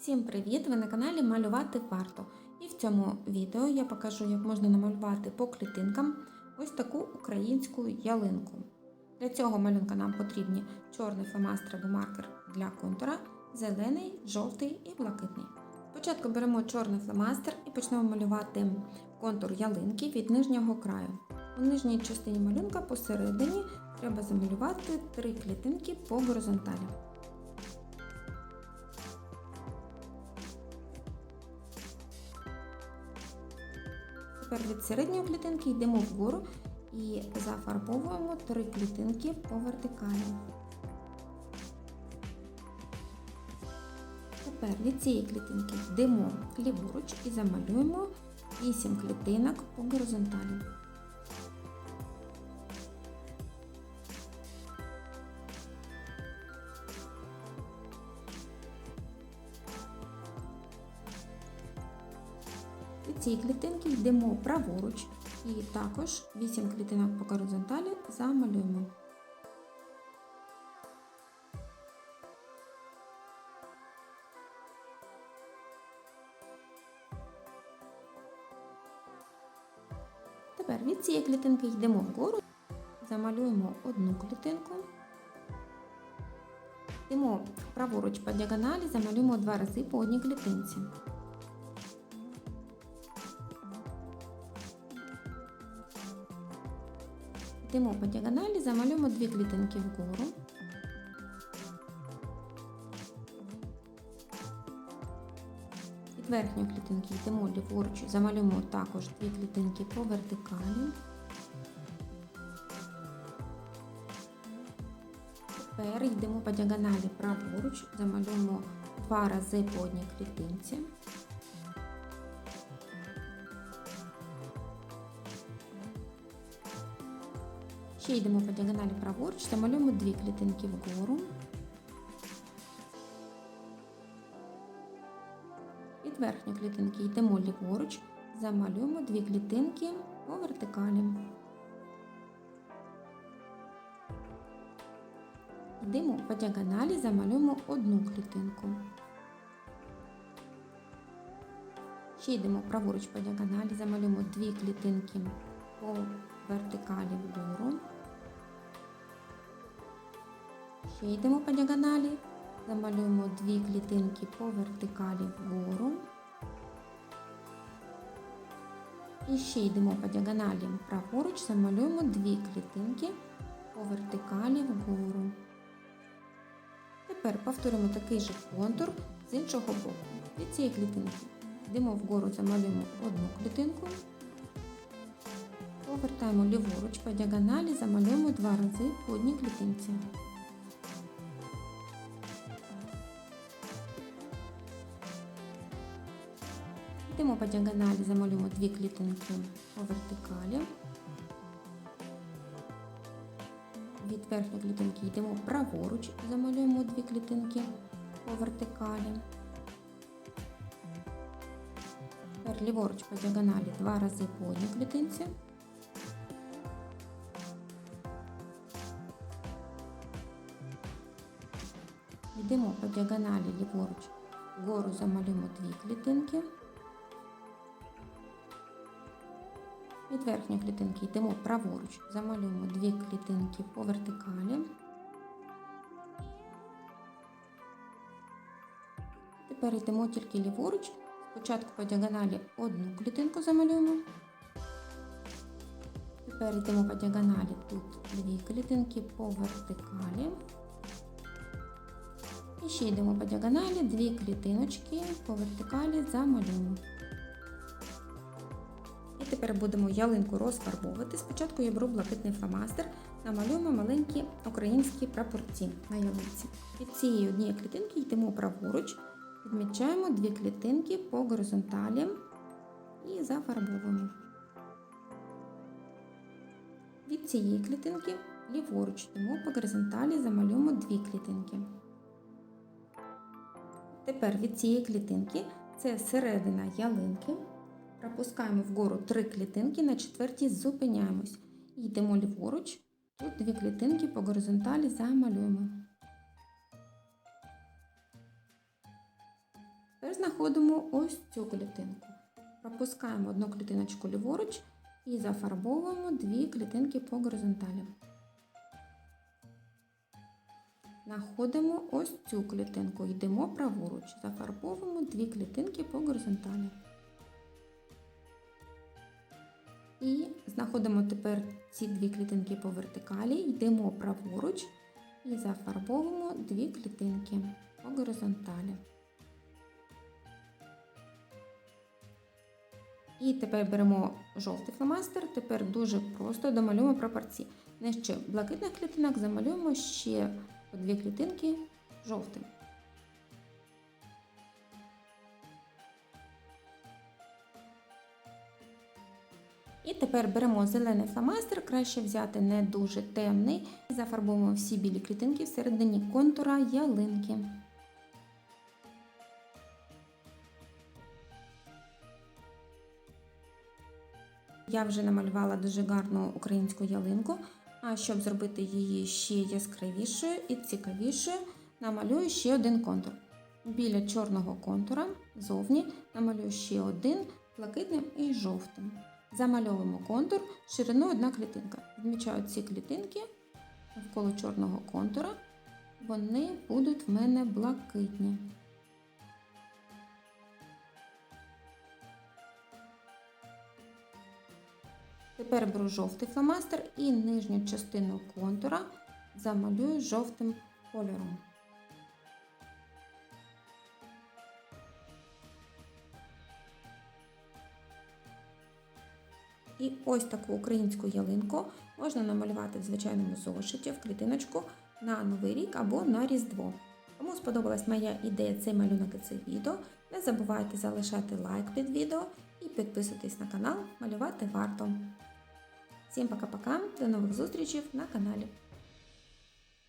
Всім привіт! Ви на каналі Малювати варто. І в цьому відео я покажу, як можна намалювати по клітинкам ось таку українську ялинку. Для цього малюнка нам потрібні чорний фломастер або маркер для контура, зелений, жовтий і блакитний. Спочатку беремо чорний фломастер і почнемо малювати контур ялинки від нижнього краю. У нижній частині малюнка посередині треба замалювати три клітинки по горизонталі. Тепер від середньої клітинки йдемо вгору і зафарбовуємо три клітинки по вертикалі. Тепер від цієї клітинки йдемо ліворуч і замалюємо 8 клітинок по горизонталі. Цієї клітинки йдемо праворуч і також 8 клітинок по горизонталі замалюємо. Тепер від цієї клітинки йдемо вгору, замалюємо одну клітинку. Йдемо праворуч по діагоналі, замалюємо два рази по одній клітинці. Йдемо по діагоналі, замалюємо дві клітинки вгору. Від верхньої клітинки йдемо ліворуч, замалюємо також дві клітинки по вертикалі. Тепер йдемо по діагоналі праворуч, замалюємо два рази по одній клітинці. Ще йдемо по діагоналі праворуч, замалюємо дві клітинки вгору. Від верхньої клітинки йдемо ліворуч, замалюємо дві клітинки по вертикалі. Йдемо по діагоналі, замалюємо одну клітинку. Ще йдемо праворуч по діагоналі, замалюємо дві клітинки по вертикалі вгору. Ще йдемо по діагоналі, замалюємо дві клітинки по вертикалі вгору. І ще йдемо по діагоналі праворуч, замалюємо дві клітинки по вертикалі вгору. Тепер повторимо такий же контур з іншого боку. Від цієї клітинки йдемо вгору, замалюємо одну клітинку. Повертаємо ліворуч по діагоналі, замалюємо два рази по одній клітинці. Йдемо по діагоналі, замалюємо дві клітинки по вертикалі. Від верхньої клітинки йдемо праворуч, замалюємо дві клітинки по вертикалі. Тепер ліворуч по діагоналі два рази по одній клітинці. Йдемо по діагоналі ліворуч, вгору замалюємо дві клітинки. Від верхньої клітинки йдемо праворуч, замалюємо дві клітинки по вертикалі. Тепер йдемо тільки ліворуч. Спочатку по діагоналі одну клітинку замалюємо. Тепер йдемо по діагоналі тут дві клітинки по вертикалі. І ще йдемо по діагоналі дві клітиночки по вертикалі замалюємо. Тепер будемо ялинку розфарбовувати. Спочатку я беру блакитний фломастер, намалюємо маленькі українські прапорці на ялинці. Від цієї однієї клітинки йдемо праворуч, відмічаємо дві клітинки по горизонталі і зафарбовуємо. Від цієї клітинки ліворуч йдемо по горизонталі, замалюємо дві клітинки. Тепер від цієї клітинки це середина ялинки. Пропускаємо вгору три клітинки, на четвертій зупиняємось. І йдемо ліворуч. Тут дві клітинки по горизонталі замалюємо. Тепер знаходимо ось цю клітинку. Пропускаємо одну клітиночку ліворуч і зафарбовуємо дві клітинки по горизонталі. Знаходимо ось цю клітинку, йдемо праворуч, зафарбовуємо дві клітинки по горизонталі. І знаходимо тепер ці дві клітинки по вертикалі, йдемо праворуч і зафарбовуємо дві клітинки по горизонталі. І тепер беремо жовтий фломастер, тепер дуже просто домалюємо пропорції. Нижче блакитних клітинок замалюємо ще по дві клітинки жовтим. І тепер беремо зелений фломастер, краще взяти не дуже темний, зафарбуємо всі білі клітинки всередині контура ялинки. Я вже намалювала дуже гарну українську ялинку. А щоб зробити її ще яскравішою і цікавішою, намалюю ще один контур. Біля чорного контура зовні намалюю ще один блакитним і жовтим. Замальовуємо контур шириною одна клітинка. Відмічаю ці клітинки навколо чорного контура. Вони будуть в мене блакитні. Тепер беру жовтий фломастер і нижню частину контура замалюю жовтим кольором. І ось таку українську ялинку можна намалювати в звичайному зошиті в клітиночку на Новий рік або на Різдво. Кому сподобалась моя ідея цей малюнок і це відео, не забувайте залишати лайк під відео і підписуйтесь на канал Малювати варто. Всім пока-пока, до нових зустрічей на каналі.